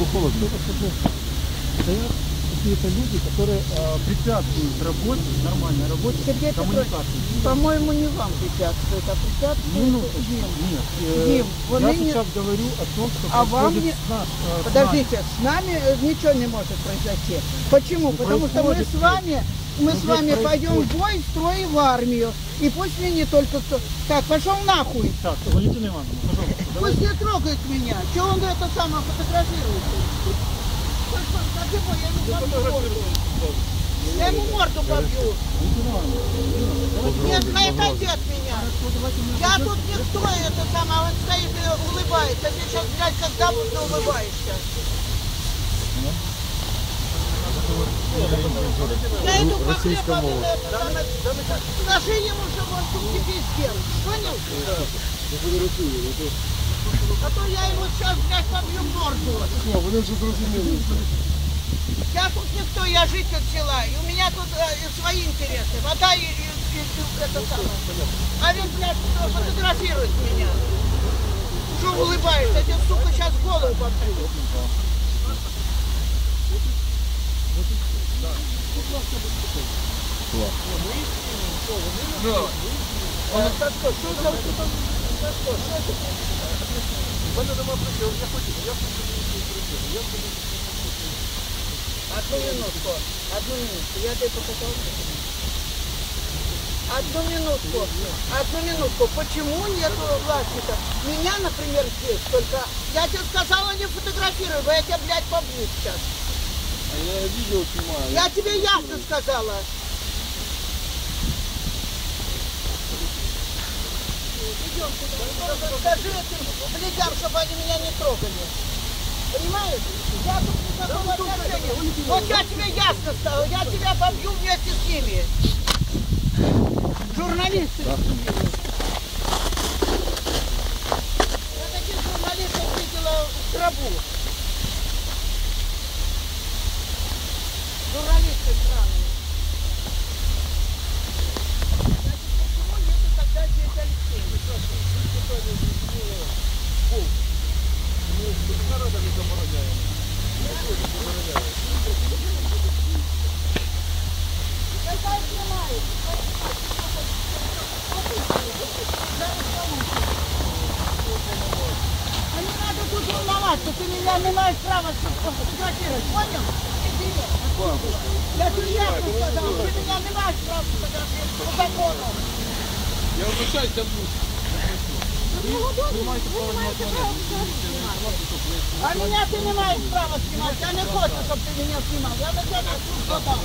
Чтобы холодно. Стоят какие-то люди, которые э, препятствуют работе, нормальной работе, Сергей коммуникации. по-моему, не вам препятствует, а препятствует Минуточку. им. Нет. э, Им. Я они- сейчас говорю о том, что А вам не- с нас. э, с Подождите, с нами э, ничего не может произойти. Почему? Потому что мы с вами, мы Ну, с вами пойдем в бой, строй в армию. И пусть мне не только. Так, пошел нахуй. Так, Валентина Ивановна, пожалуйста, давайте. Пусть не трогает меня. Чего он это самое фотографирует? Хоть он, как его, я ему морду. Я ему морду побью. Нет, хай отойдет от меня. Я тут никто, это самое, он стоит и улыбается. Ты сейчас, блядь, давно ты улыбаешься. Я иду самое, скажи ему, что он тут тебе сделал. Понял? А то я ему сейчас, блядь, побью морду. Вони вже зрозуміли. Я тут никто, я житель села, и у меня тут э, свои интересы. Вода и, и- и- это самое. А ведь, блядь, кто фотографирует меня. Что улыбаешься? Я тебе, сука, сейчас голову побью. Э, так что, что за- что там- за что? Что это? Одну минутку, одну минутку, я тебе показал. Одну минутку, одну минутку. Почему нету власти-то? Меня, например, здесь только... Я тебе сказала, не фотографируй, бо я тебя, блядь, побью сейчас. Я відео знімаю. Я тебе ясно сказала. Идем туда. Скажи этим блядям, чтобы они меня не трогали. Понимаешь? Я тут никакого отношения. Вот я тебе ясно сказала, я тебя побью вместе с ними. Журналисты. Я таких журналистов видела в гробу. Журналисты странные. Значит, почему нету тогда здесь Волноваться, ты меня не имеешь права сфотографировать, понял? Я тебе ясно сказал, ты меня не имеешь права сфотографировать по закону. Я я буду. А меня ты не имеешь права снимать, я не хочу, чтобы ты меня снимал. Я на суд подам.